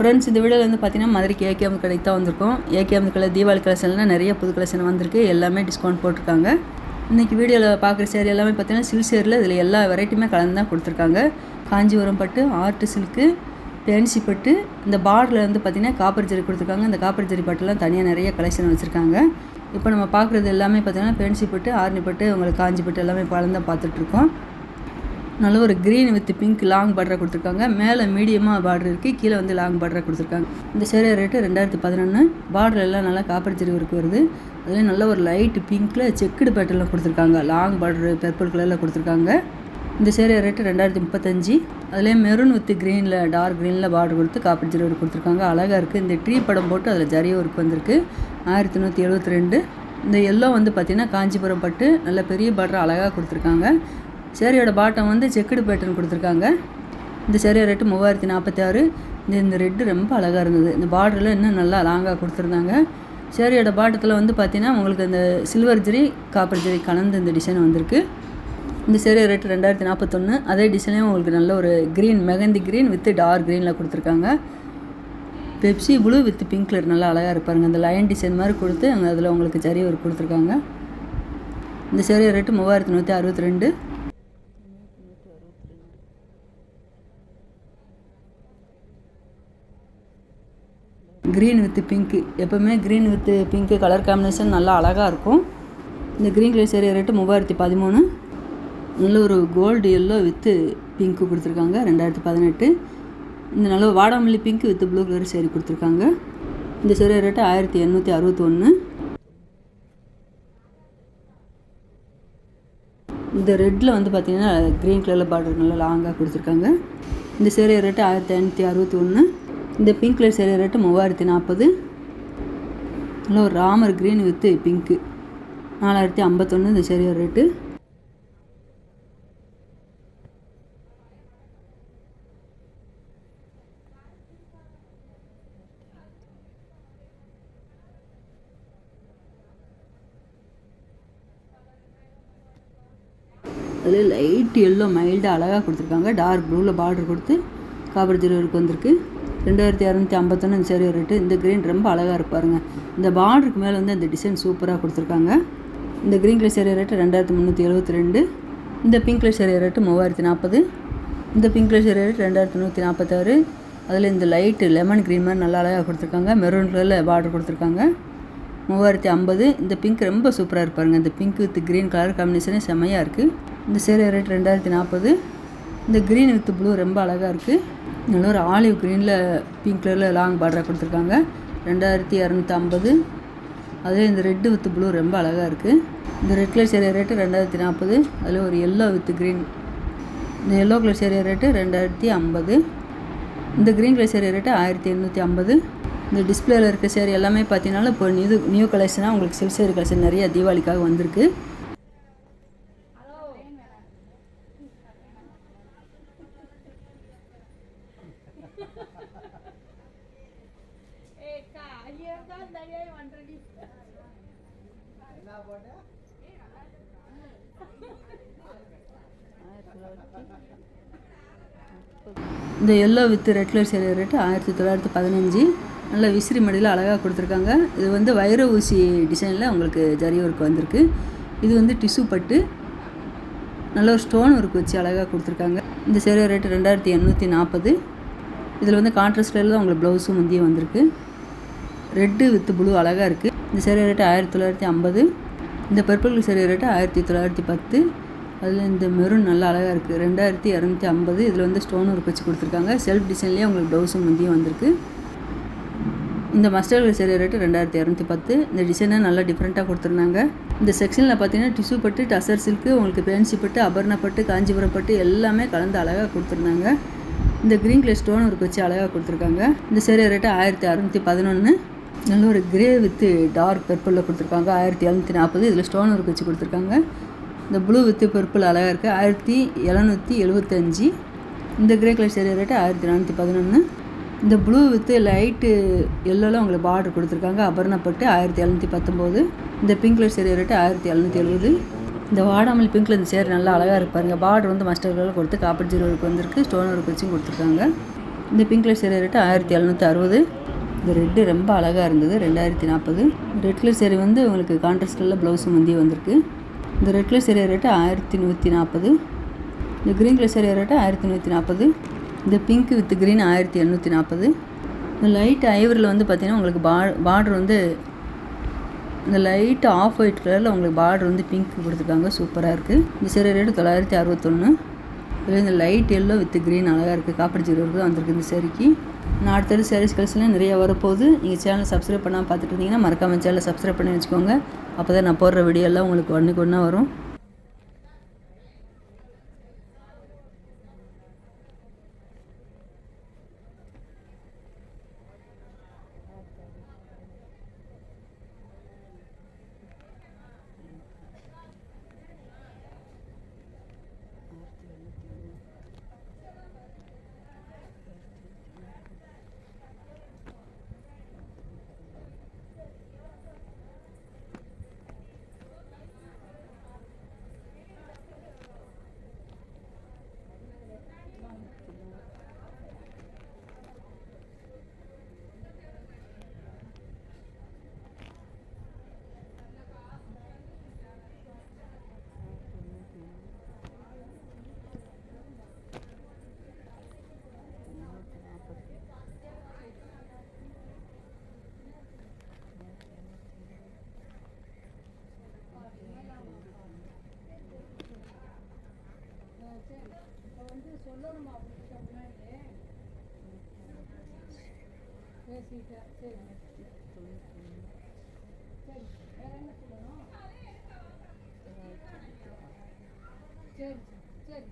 Friends இந்த வீடியோவில் வந்து பார்த்தீங்கன்னா மதுரைக்கு ஏகேஎம் கடைக்கு தான் வந்திருக்கோம். ஏகேஎம் கடை தீபாவளி கலெக்ஷன்லாம் நிறைய புது கலெக்ஷன் வந்திருக்கு. எல்லாமே டிஸ்கவுண்ட் போட்டிருக்காங்க. இன்றைக்கி வீடியோவில் பார்க்குற சேர் எல்லாமே பார்த்தீங்கன்னா சில்க் சேரில் இதில் எல்லா வெரைட்டியுமே கலந்து தான் கொடுத்துருக்காங்க. காஞ்சிபுரம் பட்டு ஆர்ட் சில்க்கு பேன்சி பட்டு இந்த பார்டரில் வந்து பார்த்திங்கன்னா காப்பர் ஜெரி கொடுத்துருக்காங்க. இந்த காப்பர் ஜரி பட்டுலாம் தனியாக நிறைய கலெக்ஷன் வச்சுருக்காங்க. இப்போ நம்ம பார்க்குறது எல்லாமே பார்த்திங்கன்னா பேன்சி பட்டு ஆர்னி பட்டு உங்களுக்கு காஞ்சி பட்டு எல்லாமே கலந்து தான் பார்த்துட்ருக்கோம் நல்ல ஒரு க்ரீன் வித் பிங்க் லாங் பார்டராக கொடுத்துருக்காங்க. மேலே மீடியமாக பார்டர் இருக்குது கீழே வந்து லாங் பார்டராக கொடுத்துருக்காங்க. இந்த சேரீ ரேட்டு ரெண்டாயிரத்தி பதினொன்று பார்டர் எல்லாம் நல்லா காப்பர் ஜெரி ஒர்க் வருது. அதுலேயும் நல்ல ஒரு லைட் பிங்க்கில் செக்குடு பேட்டர்லாம் கொடுத்துருக்காங்க. லாங் பார்டர் பர்பிள் கலரில் கொடுத்துருக்காங்க. இந்த சேரீ ரேட்டு ரெண்டாயிரத்தி முப்பத்தஞ்சு. அதுலேயே மெரூன் வித் க்ரீனில் டார்க் க்ரீனில் பார்டர் கொடுத்து காப்பர் ஜெரி ஒர்க் கொடுத்துருக்காங்க. அழகாக இருக்குது இந்த ட்ரீ படம் போட்டு அதில் ஜரிய ஒர்க் வந்திருக்கு. ஆயிரத்தி நூற்றி எழுபத்தி ரெண்டு. இந்த எல்லோ வந்து பார்த்திங்கன்னா காஞ்சிபுரம் பட்டு நல்ல பெரிய பார்டர் அழகாக கொடுத்துருக்காங்க. சேரீயோட பாட்டம் வந்து செக்குடு பேட்டர்ன் கொடுத்துருக்காங்க. இந்த சேரீ ரேட்டு மூவாயிரத்தி நாற்பத்தி ஆறு இந்த இந்த ரெட்டு ரொம்ப அழகாக இருந்தது. இந்த பார்டரில் இன்னும் நல்லா லாங்காக கொடுத்துருந்தாங்க. சேரீயோட பாட்டத்தில் வந்து பார்த்தீங்கன்னா உங்களுக்கு இந்த சில்வர் ஜெரி காப்பர் ஜெரி கலந்து இந்த டிசைன் வந்திருக்கு. இந்த சேரீ ரேட்டு ரெண்டாயிரத்தி நாற்பத்தொன்று அதே டிசைனே உங்களுக்கு நல்ல ஒரு green mehndi green with dark க்ரீனில் கொடுத்துருக்காங்க. Pepsi blue with pink colour நல்லா அழகாக இருப்பாருங்க அந்த லயன் டிசைன் மாதிரி கொடுத்து அங்கே அதில் உங்களுக்கு ஜரி ஒரு கொடுத்துருக்காங்க. இந்த சேரீ ரேட்டு மூவாயிரத்தி நூற்றி அறுபத்தி ரெண்டு. க்ரீன் வித்து பிங்க்கு எப்போவுமே green with pink colour combination நல்லா அழகாக இருக்கும். இந்த க்ரீன் கலர் சேரீ ரேட்டு மூவாயிரத்தி பதிமூணு. நல்ல ஒரு கோல்டு எல்லோ வித்து பிங்க்கு கொடுத்துருக்காங்க ரெண்டாயிரத்தி பதினெட்டு. இந்த நல்ல வாடாமல்லி pink with blue colour sari கொடுத்துருக்காங்க. இந்த சேரீ ரேட்டு ஆயிரத்தி எண்ணூற்றி அறுபத்தி ஒன்று இந்த ரெட்டில் வந்து பார்த்திங்கன்னா க்ரீன் கலரில் பார்டர் நல்லா லாங்காக கொடுத்துருக்காங்க. இந்த சேரீ ரேட்டு ஆயிரத்தி ஐநூற்றி அறுபத்தி ஒன்று இந்த பிங்க் கலர் சேரீ ரேட்டு மூவாயிரத்தி நாற்பது. நல்ல ஒரு ராமர் க்ரீன் வித்து பிங்க்கு நாலாயிரத்தி ஐம்பத்தொன்று இந்த சேரீ ரேட்டு அதில் லைட் எல்லோ மைல்டாக அழகாக கொடுத்துருக்காங்க. டார்க் ப்ளூவில் பார்டர் கொடுத்து காப்பர் ஜீரோருக்கு வந்திருக்கு. ரெண்டாயிரத்தி இரநூத்தி ஐம்பத்தொன்னு இந்த சேரீ ரேட்டு இந்த க்ரீன் ரொம்ப அழகாக இருப்பாருங்க இந்த பார்டருக்கு மேலே வந்து இந்த டிசைன் சூப்பராக கொடுத்துருக்காங்க. இந்த க்ரீன் கலர் சேரீ ரேட்டு ரெண்டாயிரத்தி முந்நூற்றி எழுபத்தி ரெண்டு இந்த பிங்க் கலர் சேரீ ரேட்டு மூவாயிரத்தி நாற்பது இந்த பிங்க் கலர் சேரீ ரேட்டு ரெண்டாயிரத்தி நூற்றி நாற்பத்தாறு அதில் இந்த லைட்டு லெமன் க்ரீன் மாதிரி நல்லா அழகாக கொடுத்துருக்காங்க. மெரூன் கலரில் பார்டர் கொடுத்துருக்காங்க. மூவாயிரத்தி ஐம்பது இந்த பிங்க் ரொம்ப சூப்பராக இருப்பாருங்க இந்த பிங்க் வித் க்ரீன் கலர் காம்பினேஷனே செம்மையாக இருக்குது இந்த சேரீ ரேட் ரெண்டாயிரத்தி நாற்பது இந்த க்ரீன் வித் ப்ளூ ரொம்ப அழகாக இருக்குது இன்னொரு ஒரு ஆலிவ் க்ரீனில் பிங்க் கலரில் லாங் பார்டராக கொடுத்துருக்காங்க. ரெண்டாயிரத்தி இரநூத்தி ஐம்பது அதே இந்த ரெட்டு வித் ப்ளூ ரொம்ப அழகாக இருக்குது இந்த ரெட் கலர் சேரீ ரேட்டு ரெண்டாயிரத்தி நாற்பது அதில் ஒரு எல்லோ வித் க்ரீன் இந்த எல்லோ கலர் சேரீ ரேட்டு ரெண்டாயிரத்தி ஐம்பது. இந்த க்ரீன் கலர் சேரீ ரேட்டு ஆயிரத்தி எண்ணூற்றி ஐம்பது. இந்த டிஸ்பிளேயில் இருக்க சேரீ எல்லாமே பார்த்தீங்கன்னா இப்போ நியூ நியூ கலெக்ஷனாக உங்களுக்கு சில்க் சேரீ கலெக்ஷன் நிறைய தீபாவளிக்காக வந்திருக்கு. இந்த yellow with red colour sari rate ஆயிரத்தி தொள்ளாயிரத்தி பதினஞ்சு. நல்ல விசிறி மடியில் அழகாக கொடுத்துருக்காங்க. இது வந்து வைர ஊசி டிசைனில் உங்களுக்கு ஜரி ஒர்க் வந்திருக்கு. இது வந்து டிஷ்யூ பட்டு நல்ல ஒரு ஸ்டோன் ஒர்க் வச்சு அழகாக கொடுத்துருக்காங்க. இந்த சேரீ ரேட்டு ரெண்டாயிரத்தி எண்ணூற்றி நாற்பது இதில் வந்து கான்ட்ராஸ்டில் தான் உங்களுக்கு ப்ளவுஸும் முந்தியும் வந்திருக்கு. ரெட்டு வித் ப்ளூ அழகாக இருக்குது இந்த சேரீ ரேட்டு ஆயிரத்தி தொள்ளாயிரத்தி ஐம்பது. இந்த பர்பிள் சேரீ ரேட்டு ஆயிரத்தி தொள்ளாயிரத்தி பத்து. அதில் இந்த மெரூன் நல்லா அழகாக இருக்குது ரெண்டாயிரத்தி இரநூத்தி ஐம்பது. இதில் வந்து ஸ்டோன் ஒர்க் வச்சு கொடுத்துருக்காங்க. செல்ஃப் டிசைன்லேயே உங்களுக்கு ப்ளவுஸும் முந்தியும் வந்திருக்கு. இந்த மஸ்டர்கள் சேரீ ரேட்டு ரெண்டாயிரத்தி இரநூத்தி பத்து. இந்த டிசைனை நல்லா டிஃப்ரெண்ட்டாக கொடுத்துருந்தாங்க. இந்த செக்ஷனில் பார்த்தீங்கன்னா டிஷ்யூ பட்டு டசர் சில்க்கு உங்களுக்கு பேன்சி பட்டு அபர்ணப்பட்டு காஞ்சிபுரம் பட்டு எல்லாமே கலந்து அழகாக கொடுத்துருந்தாங்க. இந்த க்ரீன் கலர் ஸ்டோன் ஒர்க் வச்சு அழகாக கொடுத்துருக்காங்க. இந்த சேரீ ரேட்டு ஆயிரத்தி அறநூற்றி பதினொன்று நல்ல ஒரு கிரே வித்து டார்க் பர்பிளில் கொடுத்துருக்காங்க. ஆயிரத்தி எழுநூற்றி நாற்பது இதில் ஸ்டோன் ஒர்க் வச்சு கொடுத்துருக்காங்க. இந்த ப்ளூ வித்து பர்பிள் அழகாக இருக்குது ஆயிரத்தி எழுநூற்றி எழுபத்தஞ்சி இந்த கிரே கலர் சேரீ ரேட்டு ஆயிரத்தி நானூற்றி பதினொன்று இந்த ப்ளூ வித்து லைட்டு எல்லோலாம் உங்களுக்கு பார்டர் கொடுத்துருக்காங்க. அபர்ணப்பட்டு ஆயிரத்தி எழுநூற்றி பத்தொம்போது. இந்த பிங்க் கலர் சேரீ ரேட்டு ஆயிரத்தி எழுநூற்றி எழுபது. இந்த வாடாமல் பிங்க்கில் இந்த சேர் நல்லா அழகாக இருப்பாருங்க பார்டர் வந்து மஸ்டர் கொடுத்து காப்பர் ஜீரோ ஒர்க் வந்திருக்கு. ஸ்டோன் ஒர்க் வச்சும் கொடுத்துருக்காங்க. இந்த பிங்க் கலர் சேரீ ரேட்டு ஆயிரத்தி எழுநூற்றி அறுபது. இந்த ரெட்டு ரொம்ப அழகாக இருந்தது ரெண்டாயிரத்தி நாற்பது ரெட் கலர் சேரீ வந்து உங்களுக்கு கான்ட்ராஸ்டில் ப்ளவுஸும் முந்தி வந்திருக்கு. இந்த ரெட் கலர் சேரீ ரேட்டு ஆயிரத்தி நூற்றி நாற்பது இந்த க்ரீன் கலர் சேரீ ரேட்டு ஆயிரத்தி நூற்றி நாற்பது இந்த பிங்க் வித் க்ரீன் ஆயிரத்தி எண்ணூற்றி நாற்பது இந்த லைட் ஐவரில் வந்து பார்த்திங்கன்னா உங்களுக்கு பா பார்டர் வந்து இந்த லைட் ஆஃப் ஒயிட் கலரில் உங்களுக்கு பார்டர் வந்து பிங்க் கொடுத்துருக்காங்க சூப்பராக இருக்குது இந்த சேரீ ரேட்டு தொள்ளாயிரத்தி அறுபத்தொன்று இதில் இந்த லைட் எல்லோ வித் க்ரீன் அழகாக இருக்குது காப்பர் இருக்குது வந்திருக்கு இந்த சேரீக்கு நான் அடுத்தது சேரீஸ் கலெக்ஷன்லாம் நிறைய வரப்போகுது. நீங்கள் சேனலை சப்ஸ்கிரைப் பண்ணாமல் பார்த்துட்டு இருந்தீங்கன்னா மறக்காமல் சேனலை சப்ஸ்கிரைப் பண்ணி வச்சுக்கோங்க. அப்போ தான் நான் போடுற வீடியோ எல்லாம் உங்களுக்கு ஒன்றுக்கு ஒன்றா வரும். சரி சரி